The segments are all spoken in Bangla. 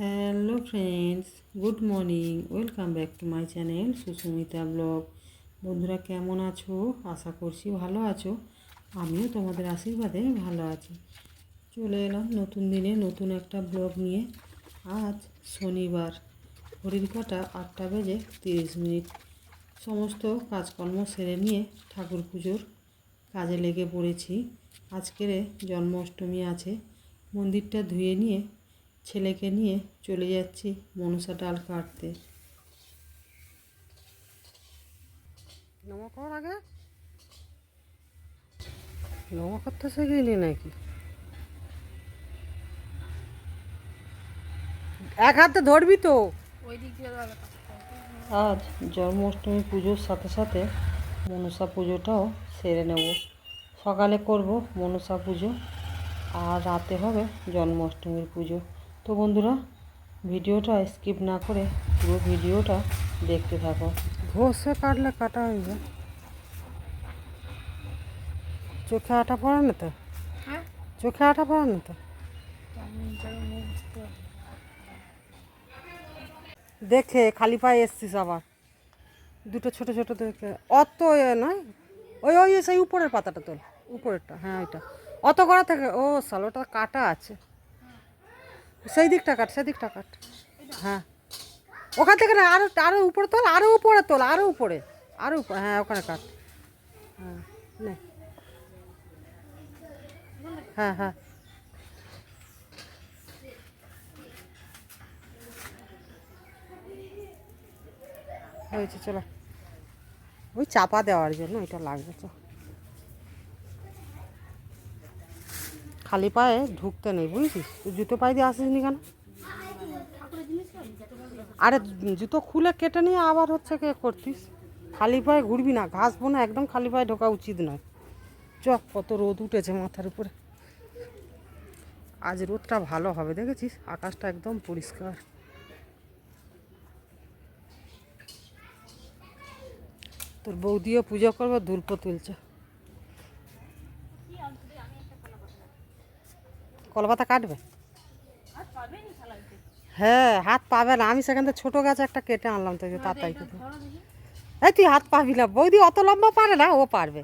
Hello friends good morning welcome back to my channel Susmita vlog বন্ধুরা, কেমন আছো? আশা করছি ভালো আছো। আমিও তোমাদের আশীর্বাদে ভালো আছি। চলে এলাম নতুন দিনে নতুন একটা ব্লগ নিয়ে। আজ শনিবার ঘড়ির কাটা আটটা বেজে তিরিশ মিনিট। সমস্ত কাজকর্ম সেরে নিয়ে ঠাকুর পুজোর কাজে লেগে পড়েছি। আজকের জন্মাষ্টমী আছে। মন্দিরটা ধুয়ে নিয়ে ছেলেকে নিয়ে চলে যাচ্ছি মনসা ডাল কাটতে। আগে। নমা নাকি? এক হাতে ধরবি তো। আজ জন্মাষ্টমী পুজোর সাথে সাথে মনসা পুজোটাও সেরে নেব। সকালে করব মনসা পুজো আর রাতে হবে জন্মাষ্টমীর পুজো। তো বন্ধুরা ভিডিওটা স্কিপ না করে পুরো ভিডিওটা দেখতে থাকো। ঘষে কাটলে কাটা হয়ে যায়। চোখে আটা পড়ে না তো? হ্যাঁ। চোখে আটা পড়ে না তো? দেখে খালি পায়ে এসছিস আবার। দুটো ছোট ছোট দেখে। অত এ নয়। ওই ওই সেই উপরের পাতাটা তোল। উপরেরটা হ্যাঁ ওইটা। অত করা থাকে ও সাল ওটা কাটা আছে। সেই দিকটা কাট, সেই দিকটা কাট। হ্যাঁ। ওখান থেকে না আরও আরও উপরে তোল আরও উপরে তোল আরও উপরে আরও উপরে হ্যাঁ ওখানে কাট। হ্যাঁ নে। হ্যাঁ হ্যাঁ। হয়েছে, চলো। ওই চাপা দেওয়ার জন্য এটা লাগবে তো খালি পায়ে ঢুকতে নেই, বুঝেছিস? জুতো পায়ে দিয়ে আসিস নি কেন? আরে জুতো খুলে কেটে নিয়ে আবার হচ্ছে কে করতিস? খালি পায়ে ঘুরবি না, ঘাস বোনা একদম খালি পায়ে ঢোকা উচিত নয়। চ কত রোদ উঠেছে মাথার উপরে। আজ রোদটা ভালো হবে, দেখেছিস? আকাশটা একদম পরিষ্কার। তোর বৌদিও পুজো করবে ধুলপ তুলছে। কলপাতা কাটবে? হ্যাঁ হাত পাবে না। আমি সেখান থেকে ছোটো গাছ একটা কেটে আনলাম তো তাতাই কেটে এই তুই হাত পাবি না। বৌদি অত লম্বা পারে না ও পারবে।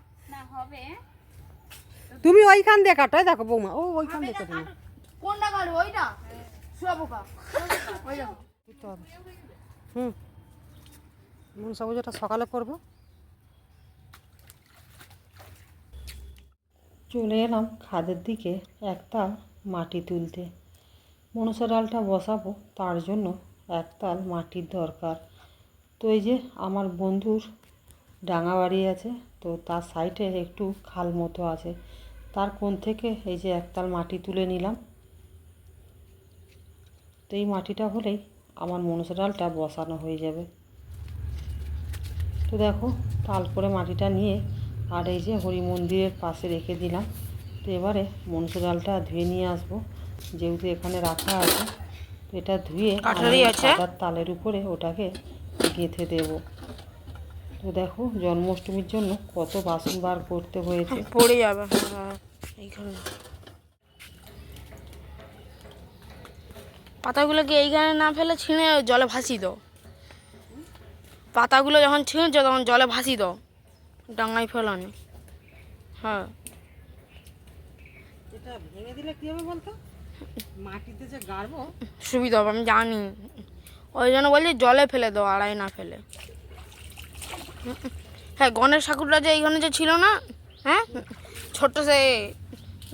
তুমি ওইখান দিয়ে কাটো দেখো বৌমা ও ওইখান দিয়ে কেটে। কোনটা কাটবো? ওইটা? হুম। মনসা পুজোটা সকালে করব। চলে এলাম খাদের দিকে। একটা মাটি তুলতে। মনসা ডালটা বসাবো, তার জন্য একতাল মাটির দরকার। তো এই যে আমার বন্ধুর ডাঙা বাড়ি আছে, তো তার সাইডে একটু খাল মতো আছে। তার কোণ থেকে এই যে একতাল মাটি তুলে নিলাম। তো এই মাটিটা হলেই আমার মনসা ডালটা বসানো হয়ে যাবে। তো দেখো, তাল করে মাটিটা নিয়ে আর এই যে হরি মন্দিরের পাশে রেখে দিলাম। তো এবারে মনসা ডালটা ধুয়ে নিয়ে আসব। যেহেতু এখানে রাখা আছে তো এটা ধুয়ে আছে? তালের উপরে ওটাকে গেঁথে দেব। তো দেখো জন্মাষ্টমীর জন্য কত বাসন বার করতে হয়েছে। পড়ে যাবে। হ্যাঁ, এইখানে। পাতাগুলোকে এইখানে না ফেলে ছিঁড়ে জলে ভাসিয়ে দাও। পাতাগুলো যখন ছিঁড়েছো তখন জলে ভাসিয়ে দাও। ডাঙায় ফেলানি। হ্যাঁ। এটা ভেঙে দিলে কী হবে বলতো? মাটিতে যে গাড়বো? সুবিধা হবে আমি জানি। ওই জন্য বলছি জলে ফেলে দাও আড়াই না ফেলে। হ্যাঁ গণেশ ঠাকুরটা যে এইখানে যে ছিল না হ্যাঁ? ছোট্ট সে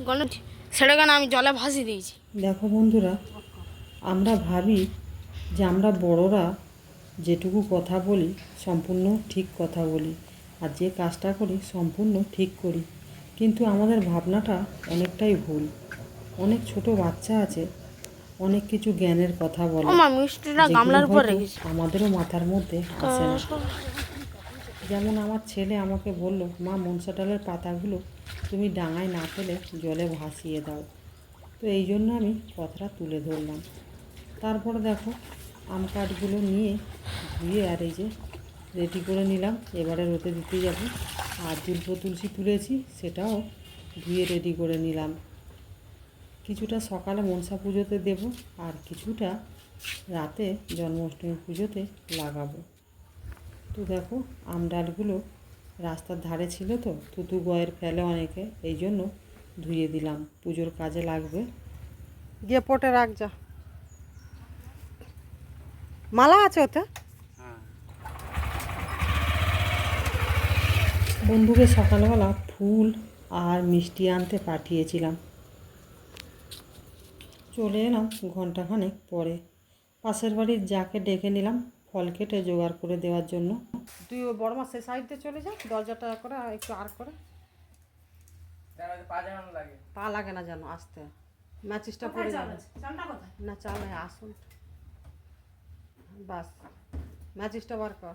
গণেশ সেটাকে না আমি জলে ভাসিয়ে দিয়েছি। দেখো বন্ধুরা আমরা ভাবি যে আমরা বড়রা যেটুকু কথা বলি সম্পূর্ণ ঠিক কথা বলি আর যে কাজটা করি সম্পূর্ণ ঠিক করি। কিন্তু আমাদের ভাবনাটা অনেকটাই ভুল। অনেক ছোট বাচ্চা আছে অনেক কিছু জ্ঞানের কথা বলে আমাদেরও মাথার মধ্যে আসে না। যেমন আমার ছেলে আমাকে বলল মা মনসা ডালের পাতাগুলো তুমি ডাঙায় না ফেলে জলে ভাসিয়ে দাও। তো এই জন্য আমি কথাটা তুলে ধরলাম। তারপরে দেখো আম কাঠগুলো নিয়ে ধুয়ে আর এই যে রেডি করে নিলাম। এবারে রোদে দিতে যাব। আর দুল্প তুলসী তুলেছি, সেটাও ধুয়ে রেডি করে নিলাম। কিছুটা সকালে মনসা পুজোতে দেব, আর কিছুটা রাতে জন্মাষ্টমী পুজোতে লাগাবো। তো দেখো আমডালগুলো রাস্তার ধারে ছিল তো তুতু গয়ের ফেলে অনেকে, এই জন্য ধুয়ে দিলাম। পুজোর কাজে লাগবে। গিয়ে পটে রাখ যা। মালা আছে ওতে? বন্ধুকে সকালবেলা ফুল আর মিষ্টি আনতে পাঠিয়েছিলাম। চলে এলাম ঘন্টাখানেক পরে। পাশের বাড়ির যাকে ডেকে নিলাম ফল কেটে জোগাড় করে দেওয়ার জন্য। তুই ও বড় মাসের সাইডে চলে যা দরজাটা করে আর একটু আর করে। পা লাগে। না যেন আসতে। ম্যাচিসটা পড়ে যাবে। না চাল নাই আসুন। বাস। ম্যাচিসটা বার কর।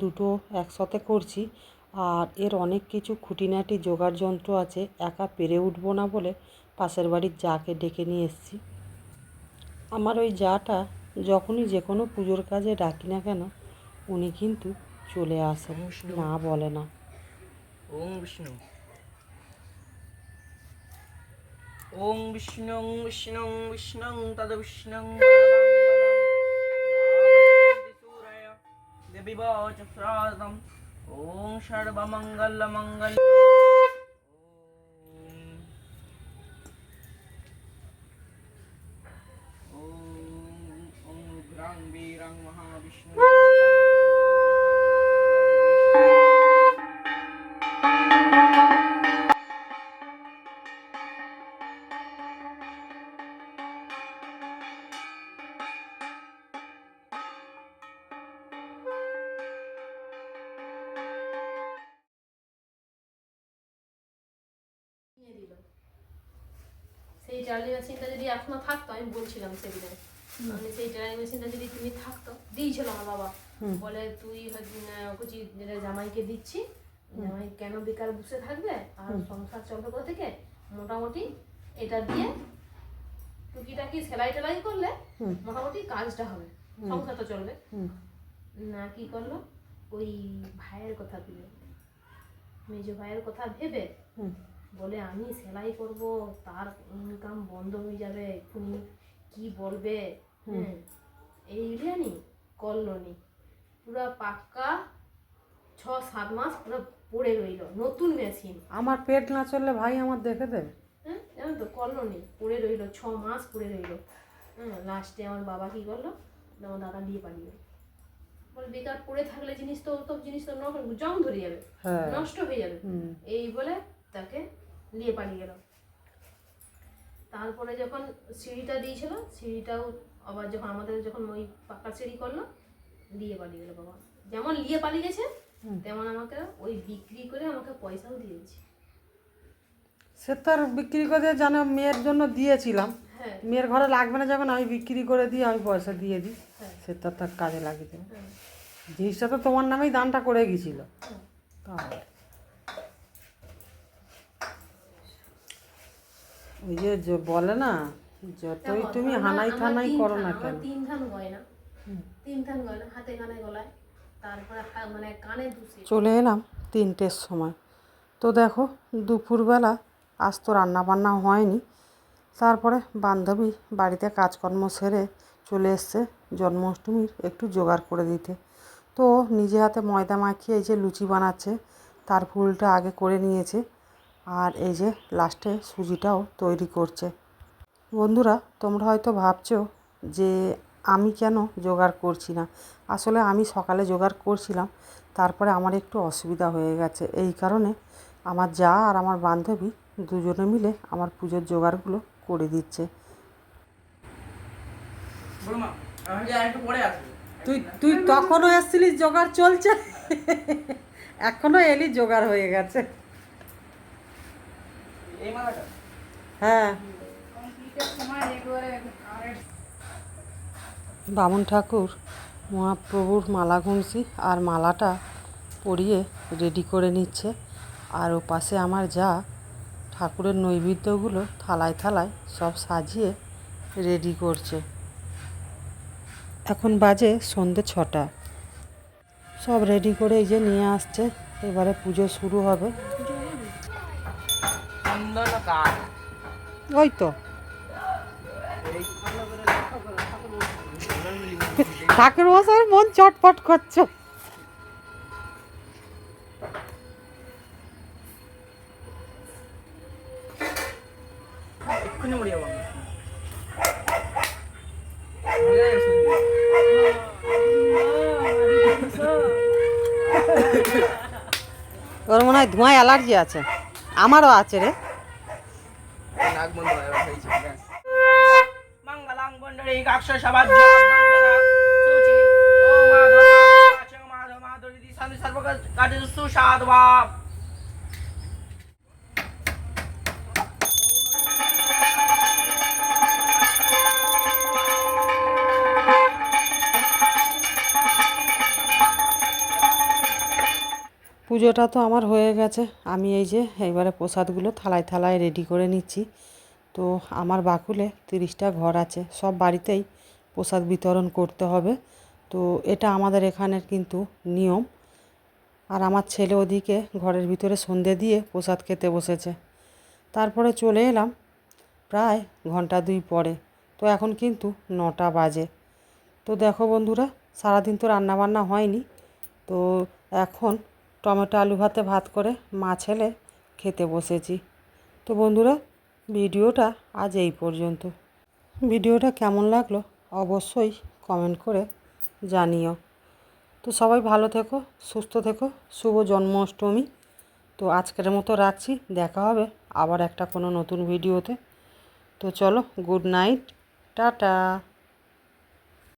দুটো একসাথে করছি। আর এর অনেক কিছু খুঁটিনাটি জোগাড় যন্ত্র আছে একা পেরে উঠবো না বলে পাশের বাড়ির যাকে ডেকে নিয়ে এসেছি। আমার ওই যাটা যখনই যে কোনো পুজোর কাজে ডাকি না কেন উনি কিন্তু চলে আসেন না বলে না। ওম বিষ্ণু। ওং বিষ্ণু বিষ্ণু বিষ্ণু তদ বিষ্ণু। দেবী চক্রাদম ওং সর্বমঙ্গল সেই মেশিনটা যদি এখনও থাকতো আমি বলছিলাম সেদিনে। মানে সেই ট্রায়ালিং মেশিনটা যদি তুমি থাকতো দিয়েছিল আমার বাবা। বলে তুই কুচি জামাইকে দিচ্ছি জামাই কেন বেকার বসে থাকবে? আর সংসার চলবে কোথা থেকে? মোটামুটি এটা দিয়ে টুকিটাকি সেলাই টেলাই করলে মোটামুটি কাজটা হবে সংসারটা চলবে। না কি করল? ওই ভাইয়ের কথা দিল মেজ ভাইয়ের কথা ভেবে বলে আমি সেলাই করব তার ইনকাম বন্ধ হয়ে যাবে এক্ষুনি কি বলবে? হ্যাঁ এই জানি করল নি পুরো পাক্কা ছ সাত মাস পুরো পড়ে রইল নতুন মেশিন আমার পেট না চললে ভাই আমার দেখে দেবে হ্যাঁ জানো তো করল নি পড়ে রইল ছ মাস পড়ে রইল। হ্যাঁ লাস্টে আমার বাবা কি করল? আমার দাদা দিয়ে পালিয়ে বলে বেকার পড়ে থাকলে জিনিস তো সব জিনিস তো জং ধরে যাবে হ্যাঁ। নষ্ট হয়ে যাবে। হুম। এই বলে তাকে নিয়ে পালিয়ে গেল। তারপরে যখন সিঁড়িটা দিয়েছিল সিঁড়িটাও আবার যখন আমাদের যখন ওই পাকা সিঁড়ি করল দিয়ে পালিয়ে গেল বাবা। যেমন নিয়ে পালিয়ে গেছে তেমন আমাকে ওই বিক্রি করে আমাকে পয়সাও দিয়ে দিয়েছে। সে তো আর বিক্রি করে জানো মেয়ের জন্য দিয়েছিলাম। হ্যাঁ। মেয়ের ঘরে লাগবে না যখন আমি বিক্রি করে দিই আমি পয়সা দিয়ে দিই হ্যাঁ। সে তো তার কাজে লাগিয়ে দেবে। হ্যাঁ। জিনিসটা তো তোমার নামেই দানটা করে গেছিল। হ্যাঁ। ওই যে বলে না যতই তুমি হানাই থানাই করো না কেন? তিন গয়না। তিন গয়না হাতে কানে গলায়। তারপরে মানে কানে দুসে চলে এলাম তিনটের সময়। তো দেখো দুপুরবেলা আজ তো রান্না বান্না হয়নি। তারপরে বান্ধবী বাড়িতে কাজকর্ম সেরে চলে এসছে জন্মাষ্টমীর একটু জোগাড় করে দিতে। তো নিজে হাতে ময়দা মাখিয়ে এই যে লুচি বানাচ্ছে তার ফুলটা আগে করে নিয়েছে। আর এই যে লাস্টে সুজিটাও তৈরি করছে। বন্ধুরা তোমরা হয়তো ভাবছ যে আমি কেন জোগাড় করছি না? আসলে আমি সকালে জোগাড় করছিলাম তারপরে আমার একটু অসুবিধা হয়ে গেছে। এই কারণে আমার যা আর আমার বান্ধবী দুজনে মিলে আমার পুজোর জোগাড়গুলো করে দিচ্ছে। তুই তুই তখনও এসছিলিস জোগাড় চলছে? এখনও এলি জোগাড় হয়ে গেছে। হ্যাঁ। বামুন ঠাকুর মহাপ্রভুর মালা গুনছি আর মালাটা পরিয়ে রেডি করে নিচ্ছে। আর ও পাশে আমার যা ঠাকুরের নৈবেদ্যগুলো থালায় থালায় সব সাজিয়ে রেডি করছে। এখন বাজে সন্ধে ছটা। সব রেডি করে এই যে নিয়ে আসছে। এবারে পুজো শুরু হবে। ওই তো ঠাকুর মশাই মন চটপট করছে। ওর মনে হয় ধোঁয়ায় অ্যালার্জি আছে। আমারও আছে রে। হয়ে কাক্ষ সবাজ্য বন্দনা। সুচি পুজোটা তো আমার হয়ে গেছে। আমি এই যে এইবারে প্রসাদগুলো থালায় থালায় রেডি করে নিচ্ছি। তো আমার বাকুলে তিরিশটা ঘর আছে। সব বাড়িতেই প্রসাদ বিতরণ করতে হবে। তো এটা আমাদের এখানের কিন্তু নিয়ম। আর আমার ছেলে ওদিকে ঘরের ভিতরে সন্ধে দিয়ে প্রসাদ খেতে বসেছে। তারপরে চলে এলাম প্রায় ঘণ্টা দুই পরে। তো এখন কিন্তু নটা বাজে। তো দেখো বন্ধুরা, সারাদিন তো রান্নাবান্না হয়নি। তো এখন টমেটো আলু ভাতে ভাত করে মা ছেলে খেতে বসেছি। তো বন্ধুরা, ভিডিওটা আজ এই পর্যন্ত। ভিডিওটা কেমন লাগল অবশ্যই কমেন্ট করে জানিও। তো সবাই ভালো থেকো, সুস্থ থেকো, শুভ জন্মাষ্টমী। তো আজকের মতো রাখছি, দেখা হবে আবার একটা কোনো নতুন ভিডিওতে। তো চলো, গুড নাইট, টাটা।